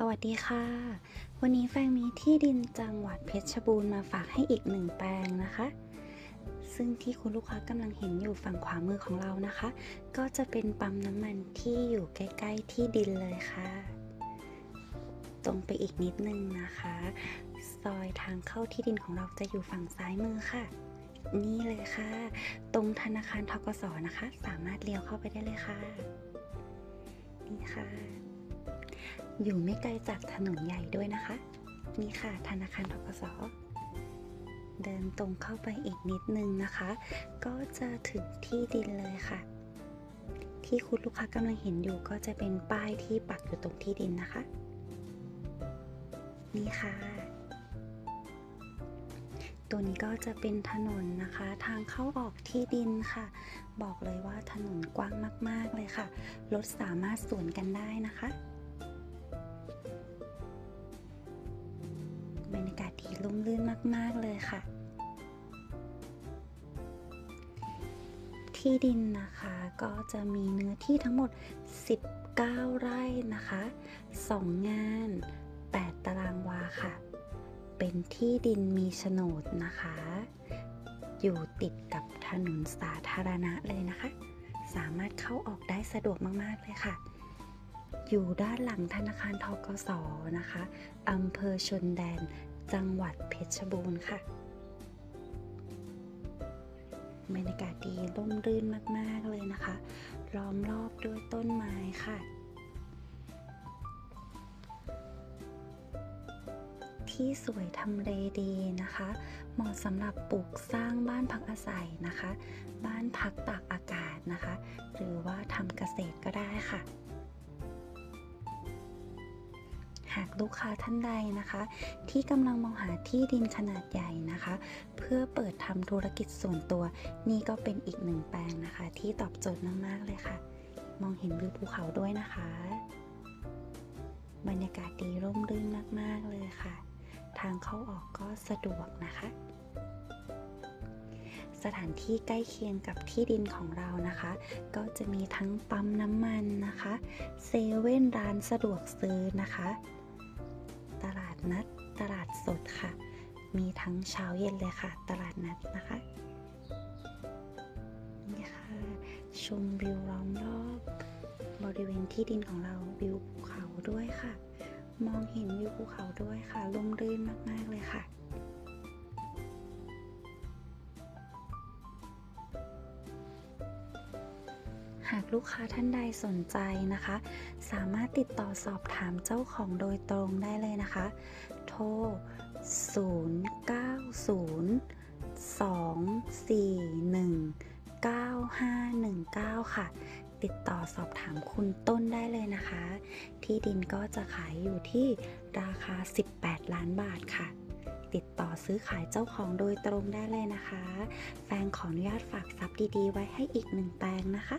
สวัสดีค่ะ วันนี้แฟงมีที่ดินจังหวัดเพชรบูรณ์มาฝากให้อีกหนึ่งแปลงนะคะ ซึ่งที่คุณลูกค้ากำลังเห็นอยู่ฝั่งขวามือของเรานะคะ ก็จะเป็นปั๊มน้ำมันที่อยู่ใกล้ ๆ ที่ดินเลยค่ะ ตรงไปอีกนิดนึงนะคะ ซอยทางเข้าที่ดินของเราจะอยู่ฝั่งซ้ายมือค่ะ นี่เลยค่ะ ตรงธนาคารทกสนะคะ สามารถเลี้ยวเข้าไปได้เลยค่ะ นี่ค่ะ อยู่ไม่ไกลจากถนนใหญ่ด้วยนะคะ นี่ค่ะธนาคารทกสเดินตรงเข้าไปอีกนิดนึงนะคะ ก็จะถึงที่ดินเลยค่ะ ที่คุณลูกค้ากำลังเห็นอยู่ก็จะเป็นป้ายที่ปักอยู่ตรงที่ดินนะคะ นี่ค่ะ ตัวนี้ก็จะเป็นถนนนะคะ ทางเข้าออกที่ดินค่ะ บอกเลยว่าถนนกว้างมาก ๆ เลยค่ะ รถสามารถสวนกันได้นะคะ รยากาศดีร่มรื่นมาก ๆ เลยค่ะ ที่ดินนะคะก็จะมีเนื้อที่ทั้งหมด 19 ไร่นะคะ 2 งาน 8 ตารางวาค่ะ เป็นที่ดินมีโฉนดนะคะ อยู่ติดกับถนนสาธารณะเลยนะคะ สามารถเข้าออกได้สะดวกมาก ๆ เลยค่ะอยู่ด้านหลังธนาคารทกสนะคะ อำเภอชนแดน จังหวัดเพชรบูรณ์ค่ะบรรยากาศดีร่มรื่นมาก ๆ เลยนะคะ ล้อมรอบด้วยต้นไม้ค่ะ ที่สวยทำเลดีนะคะ เหมาะสำหรับปลูกสร้างบ้านพักอาศัยนะคะ บ้านพักตากอากาศนะคะ หรือว่าทำเกษตรก็ได้ค่ะ หากลูกค้าท่านใดนะคะ ที่กำลังมองหาที่ดินขนาดใหญ่นะคะ เพื่อเปิดทำธุรกิจส่วนตัว นี่ก็เป็นอีกหนึ่งแปลงนะคะ ที่ตอบโจทย์มากๆเลยค่ะ มองเห็นวิวภูเขาด้วยนะคะ บรรยากาศดีร่มรื่นมากๆเลยค่ะ ทางเข้าออกก็สะดวกนะคะสถานที่ใกล้เคียงกับที่ดินของเรานะคะ ก็จะมีทั้งปั๊มน้ำมันนะคะ เซเว่นร้านสะดวกซื้อนะคะ ตลาดนัด ตลาดสดค่ะ มีทั้งเช้าเย็นเลยค่ะ ตลาดนัดนะคะนี่ค่ะ ชมวิวล้อมรอบบริเวณที่ดินของเราวิวภูเขาด้วยค่ะ มองเห็นวิวภูเขาด้วยค่ะลมรื่นมากๆเลยค่ะ หากลูกค้าท่านใดสนใจนะคะ สามารถติดต่อสอบถามเจ้าของโดยตรงได้เลยนะคะ โทร 090-241-9519 ค่ะ ติดต่อสอบถามคุณต้นได้เลยนะคะ ที่ดินก็จะขายอยู่ที่ราคา 18 ล้านบาทค่ะติดต่อซื้อขายเจ้าของโดยตรงได้เลยนะคะ แฟนขออนุญาตฝากทรัพย์ดีๆ ไว้ให้อีกหนึ่งแปลงนะคะ